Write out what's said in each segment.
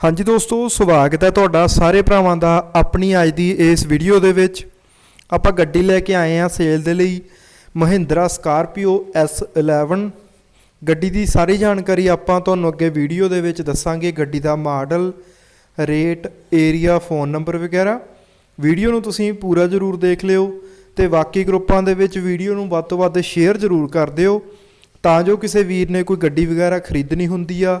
ਹਾਂਜੀ ਦੋਸਤੋ ਸਵਾਗਤ ਹੈ ਤੁਹਾਡਾ ਸਾਰੇ ਭਰਾਵਾਂ ਦਾ ਆਪਣੀ ਅੱਜ ਦੀ ਇਸ ਵੀਡੀਓ ਦੇ ਵਿੱਚ। ਆਪਾਂ ਗੱਡੀ ਲੈ ਕੇ ਆਏ ਹਾਂ ਸੇਲ ਦੇ ਲਈ ਮਹਿੰਦਰਾ ਸਕਾਰਪੀਓ S11 ਗੱਡੀ ਦੀ ਸਾਰੀ ਜਾਣਕਾਰੀ ਆਪਾਂ ਤੁਹਾਨੂੰ ਅੱਗੇ ਵੀਡੀਓ ਦੇ ਵਿੱਚ ਦੱਸਾਂਗੇ। ਗੱਡੀ ਦਾ model, rate area phone number ਵਗੈਰਾ। ਵੀਡੀਓ ਨੂੰ ਤੁਸੀਂ ਪੂਰਾ ਜ਼ਰੂਰ ਦੇਖ ਲਿਓ ਤੇ ਬਾਕੀ ਗਰੁੱਪਾਂ ਦੇ ਵਿੱਚ ਵੀਡੀਓ ਨੂੰ ਵੱਧ ਤੋਂ ਵੱਧ ਸ਼ੇਅਰ ਜ਼ਰੂਰ ਕਰ ਦਿਓ। ਤਾਂ ਜੋ ਕਿਸੇ ਵੀਰ ਨੇ ਕੋਈ ਗੱਡੀ ਵਗੈਰਾ ਖਰੀਦਣੀ ਹੁੰਦੀ ਆ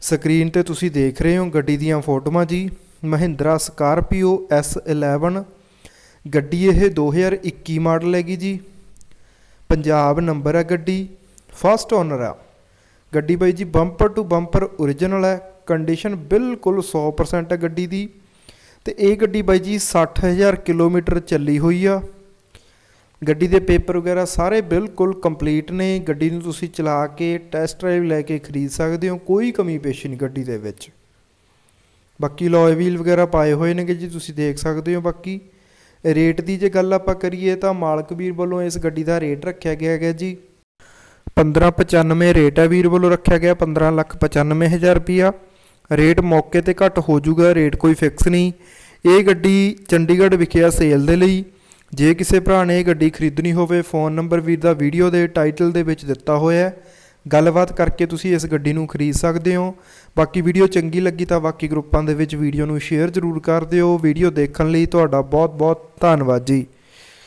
ਸਕਰੀਨ ਤੇ ਤੁਸੀਂ ਦੇਖ ਰਹੇ ਹੋ ਗੱਡੀ ਦੀਆਂ ਫੋਟੋਆਂ ਜੀ। ਮਹਿੰਦਰਾ ਸਕਾਰਪੀਓ S11 ਗੱਡੀ ਇਹ 2021 ਮਾਡਲ ਹੈਗੀ ਜੀ। ਪੰਜਾਬ ਨੰਬਰ ਹੈ ਗੱਡੀ। ਫਸਟ ਓਨਰ ਆ। ਗੱਡੀ ਬਾਈ ਜੀ ਬੰਪਰ ਟੂ ਬੰਪਰ ਓਰੀਜਨਲ ਹੈ। ਕੰਡੀਸ਼ਨ ਬਿਲਕੁਲ 100% ਹੈ ਗੱਡੀ ਦੀ। ਤੇ ਇਹ ਗੱਡੀ ਬਾਈ ਜੀ 60000 ਕਿਲੋਮੀਟਰ ਚੱਲੀ ਹੋਈ ਆ। ਗੱਡੀ ਦੇ ਪੇਪਰ ਵਗੈਰਾ ਸਾਰੇ ਬਿਲਕੁਲ ਕੰਪਲੀਟ ਨੇ। ਗੱਡੀ ਨੂੰ ਤੁਸੀਂ ਚਲਾ ਕੇ, ਟੈਸਟ ਡਰਾਈਵ ਲੈ ਕੇ ਖਰੀਦ ਸਕਦੇ ਹੋ, ਕੋਈ ਕਮੀ ਪੇਸ਼ੀ ਨਹੀਂ ਗੱਡੀ ਦੇ ਵਿੱਚ। ਬਾਕੀ ਲੋਏ ਵੀਲ ਵਗੈਰਾ ਪਾਏ ਹੋਏ ਨੇਗੇ ਜੀ, ਤੁਸੀਂ ਦੇਖ ਸਕਦੇ ਹੋ ਬਾਕੀ। ਰੇਟ ਦੀ ਜੇ ਗੱਲ ਆਪਾਂ ਕਰੀਏ ਤਾਂ ਮਾਲਕ ਵੀਰ ਵੱਲੋਂ ਇਸ ਗੱਡੀ ਦਾ ਰੇਟ ਰੱਖਿਆ ਗਿਆ ਹੈਗਾ ਜੀ। 1595 ਰੇਟ ਹੈ ਵੀਰ ਵੱਲੋਂ ਰੱਖਿਆ ਗਿਆ 15 ਲੱਖ 95 ਹਜ਼ਾਰ ਰੁਪਿਆ ਰੇਟ ਮੌਕੇ ਤੇ ਘੱਟ ਹੋ ਜਾਊਗਾ, ਰੇਟ ਕੋਈ ਫਿਕਸ ਨਹੀਂ। ਇਹ ਗੱਡੀ ਚੰਡੀਗੜ੍ਹ ਵਿਖੇ ਆ ਸੇਲ ਦੇ ਲਈ। ਜੇ ਕਿਸੇ ਭਰਾ ਨੇ ਇਹ ਗੱਡੀ ਖਰੀਦਣੀ ਹੋਵੇ, ਫੋਨ ਨੰਬਰ ਵੀਰ ਦਾ ਵੀਡੀਓ ਦੇ ਟਾਈਟਲ ਦੇ ਵਿੱਚ ਦਿੱਤਾ ਹੋਇਆ ਹੈ। ਗੱਲਬਾਤ ਕਰਕੇ ਤੁਸੀਂ ਇਸ ਗੱਡੀ ਨੂੰ ਖਰੀਦ ਸਕਦੇ ਹੋ। ਬਾਕੀ ਵੀਡੀਓ ਚੰਗੀ ਲੱਗੀ ਤਾਂ ਬਾਕੀ ਗਰੁੱਪਾਂ ਦੇ ਵਿੱਚ ਵੀਡੀਓ ਨੂੰ ਸ਼ੇਅਰ ਜ਼ਰੂਰ ਕਰ ਦਿਓ। ਵੀਡੀਓ ਦੇਖਣ ਲਈ ਤੁਹਾਡਾ ਬਹੁਤ ਬਹੁਤ ਧੰਨਵਾਦ ਜੀ।